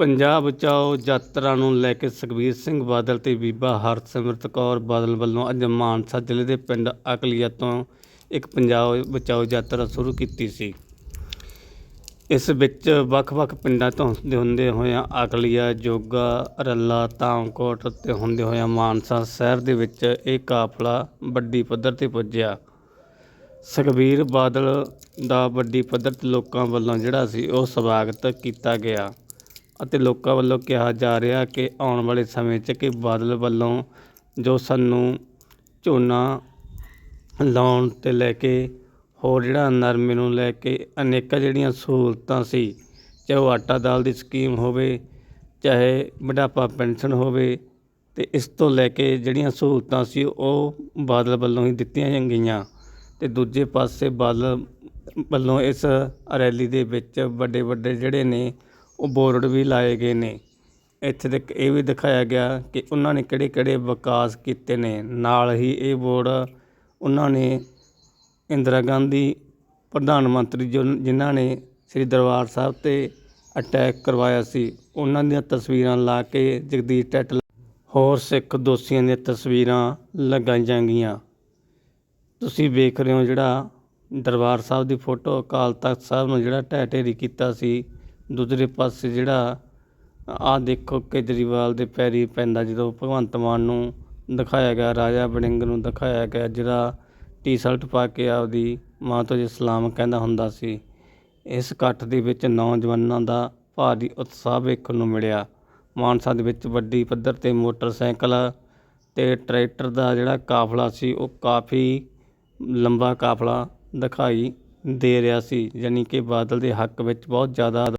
ਪੰਜਾਬ ਬਚਾਓ ਯਾਤਰਾ ਨੂੰ ਲੈ ਕੇ ਸੁਖਬੀਰ ਸਿੰਘ ਬਾਦਲ ਤੇ ਬੀਬਾ ਹਰਸਿਮਰਤ ਕੌਰ ਬਾਦਲ ਵੱਲੋਂ ਅੱਜ ਮਾਨਸਾ ਜ਼ਿਲ੍ਹੇ ਦੇ ਪਿੰਡ ਅਕਲੀਆ ਤੋਂ ਇੱਕ ਪੰਜਾਬ ਬਚਾਓ ਯਾਤਰਾ ਸ਼ੁਰੂ ਕੀਤੀ ਸੀ। ਇਸ ਵਿੱਚ ਵੱਖ-ਵੱਖ ਪਿੰਡਾਂ ਤੋਂ ਹੁੰਦੇ ਹੁੰਦੇ ਹੋਇਆਂ ਅਕਲੀਆ, ਜੋਗਾ, ਰੱਲਾ ਤਾਮਕੋਟ ਤੇ ਹੁੰਦੇ ਹੋਇਆਂ ਮਾਨਸਾ ਸ਼ਹਿਰ ਦੇ ਵਿੱਚ ਇਹ ਕਾਫਲਾ ਵੱਡੀ ਪੱਧਰ ਤੇ ਪੁੱਜਿਆ। ਸੁਖਬੀਰ ਬਾਦਲ ਦਾ ਵੱਡੀ ਪੱਧਰ ਤੇ ਲੋਕਾਂ ਵੱਲੋਂ ਜਿਹੜਾ ਸੀ ਉਹ ਸਵਾਗਤ ਕੀਤਾ ਗਿਆ। ਅਤੇ ਲੋਕਾਂ ਵੱਲੋਂ ਕਿਹਾ ਜਾ ਰਿਹਾ ਕਿ ਆਉਣ ਵਾਲੇ ਸਮੇਂ 'ਚ ਕਿ ਬਾਦਲ ਵੱਲੋਂ ਜੋ ਸਾਨੂੰ ਝੋਨਾ ਲਾਉਣ ਤੇ ਲੈ ਕੇ ਹੋਰ ਜਿਹੜਾ ਨਰਮੇ ਨੂੰ ਲੈ ਕੇ ਅਨੇਕਾਂ ਜਿਹੜੀਆਂ ਸਹੂਲਤਾਂ ਸੀ, ਚਾਹੇ ਉਹ ਆਟਾ ਦਾਲ ਦੀ ਸਕੀਮ ਹੋਵੇ, ਚਾਹੇ ਬੁਢਾਪਾ ਪੈਨਸ਼ਨ ਹੋਵੇ ਅਤੇ ਇਸ ਤੋਂ ਲੈ ਕੇ ਜਿਹੜੀਆਂ ਸਹੂਲਤਾਂ ਸੀ ਉਹ ਬਾਦਲ ਵੱਲੋਂ ਹੀ ਦਿੱਤੀਆਂ ਗਈਆਂ ਅਤੇ ਦੂਜੇ ਪਾਸੇ ਬਾਦਲ ਵੱਲੋਂ ਇਸ ਰੈਲੀ ਦੇ ਵਿੱਚ ਵੱਡੇ ਵੱਡੇ ਜਿਹੜੇ ਨੇ ਉਹ ਬੋਰਡ ਵੀ ਲਾਏ ਗਏ ਨੇ। ਇੱਥੇ ਤੱਕ ਇਹ ਵੀ ਦਿਖਾਇਆ ਗਿਆ ਕਿ ਉਹਨਾਂ ਨੇ ਕਿਹੜੇ ਕਿਹੜੇ ਵਿਕਾਸ ਕੀਤੇ ਨੇ। ਨਾਲ ਹੀ ਇਹ ਬੋਰਡ ਉਹਨਾਂ ਨੇ ਇੰਦਰਾ ਗਾਂਧੀ, ਪ੍ਰਧਾਨ ਮੰਤਰੀ ਜੋ ਜਿਨ੍ਹਾਂ ਨੇ ਸ੍ਰੀ ਦਰਬਾਰ ਸਾਹਿਬ ਤੇ ਅਟੈਕ ਕਰਵਾਇਆ ਸੀ, ਉਹਨਾਂ ਦੀਆਂ ਤਸਵੀਰਾਂ ਲਾ ਕੇ ਜਗਦੀਸ਼ ਟੈਟਲ ਹੋਰ ਸਿੱਖ ਦੋਸ਼ੀਆਂ ਦੀਆਂ ਤਸਵੀਰਾਂ ਲਗਾਈਆਂ ਗਈਆਂ ਤੁਸੀਂ ਵੇਖ ਰਹੇ ਹੋ ਜਿਹੜਾ ਦਰਬਾਰ ਸਾਹਿਬ ਦੀ ਫੋਟੋ ਅਕਾਲ ਤਖਤ ਸਾਹਿਬ ਨੂੰ ਜਿਹੜਾ ਢਹਿ ਢੇਰੀ ਕੀਤਾ ਸੀ। ਦੂਜੇ ਪਾਸੇ ਜਿਹੜਾ ਆਹ ਦੇਖੋ ਕੇਜਰੀਵਾਲ ਦੇ ਪੈਰੀ ਪੈਂਦਾ ਜਦੋਂ ਭਗਵੰਤ ਮਾਨ ਨੂੰ ਦਿਖਾਇਆ ਗਿਆ, ਰਾਜਾ ਵੜਿੰਗ ਨੂੰ ਦਿਖਾਇਆ ਗਿਆ, ਜਿਹੜਾ ਟੀ-ਸ਼ਰਟ ਪਾ ਕੇ ਆਪਦੀ ਮਾਂ ਤੋਂ ਜੇ ਸਲਾਮ ਕਹਿੰਦਾ ਹੁੰਦਾ ਸੀ, ਇਸ ਇਕੱਠ ਦੇ ਵਿੱਚ ਨੌਜਵਾਨਾਂ ਦਾ ਭਾਰੀ ਉਤਸ਼ਾਹ ਵੇਖਣ ਨੂੰ ਮਿਲਿਆ। ਮਾਨਸਾ ਦੇ ਵਿੱਚ ਵੱਡੀ ਪੱਧਰ ਤੇ ਮੋਟਰਸਾਈਕਲ ਤੇ ਟਰੈਕਟਰ ਦਾ ਜਿਹੜਾ ਕਾਫਲਾ ਸੀ, ਉਹ ਕਾਫੀ ਲੰਬਾ ਕਾਫਲਾ ਦਿਖਾਈ ਦੇ ਰਿਹਾ ਸੀ, ਯਾਨੀ ਕਿ ਬਾਦਲ ਦੇ ਹੱਕ ਵਿੱਚ ਬਹੁਤ ਜ਼ਿਆਦਾ